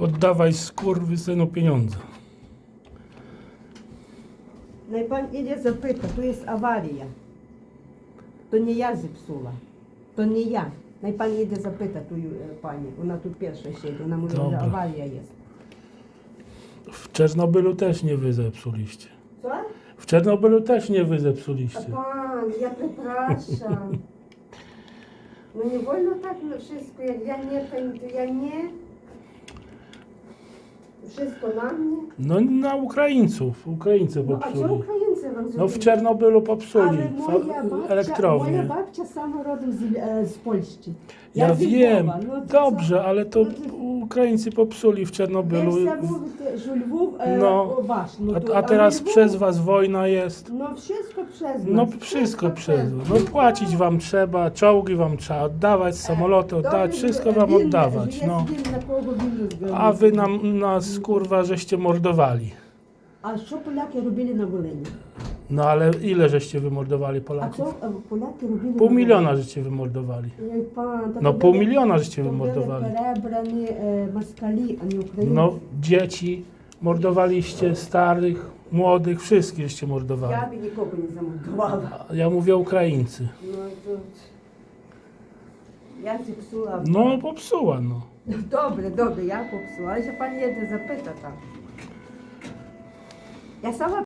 Oddawaj skurwysynu pieniądze. No i pan idzie zapyta, tu jest awaria. To nie ja zepsuła. To nie ja. No i pan idzie zapyta tu e, pani. Ona tu pierwsza siedzi. Ona mówi, Dobra. że awaria jest. W Czernobylu też nie wy zepsuliście. Co? W Czernobylu też nie wy A zepsuliście. pan, ja przepraszam. No nie wolno tak na wszystko. Jak ja nie, to ja nie. Wszystko na mnie. No na Ukraińców. Ukraińcy No a co popsuli. Ukraińcy wam No w? Czernobylu popsuli Ale moja fa- babcia, moja elektrownię. babcia sama rodem z, e, z Polski. Ja z wiem, no to dobrze, co? ale to No to- Ukraińcy popsuli w Czernobylu. Wy chcę mówić, że Lwów e, No. wasz. No to, A, a teraz Lwów- przez was wojna jest. No wszystko przez nas. No wszystko przez was. No płacić wam trzeba, czołgi wam trzeba oddawać, samoloty Dobrze, oddawać, wszystko że wam winny- oddawać. że No. jest winny, kogo winny zgadnąć. A wy nam, nas kurwa żeście mordowali. A що поляки робили на Волині? No ale ile żeście wymordowali A Polaków? co Polacy robili? Tak no, pół miliona żeście wymordowali. No pół miliona żeście wymordowali. Perebrani e, a nie No dzieci mordowaliście, starych, młodych, wszystkich żeście mordowali. Ja by nikogo nie zamordowała. Ja mówię Ukraińcy. No to... Ja ci psułam. No popsuła no. no. Dobre, dobre, ja popsułam. Ale się pan jeden zapyta tam. Ja sama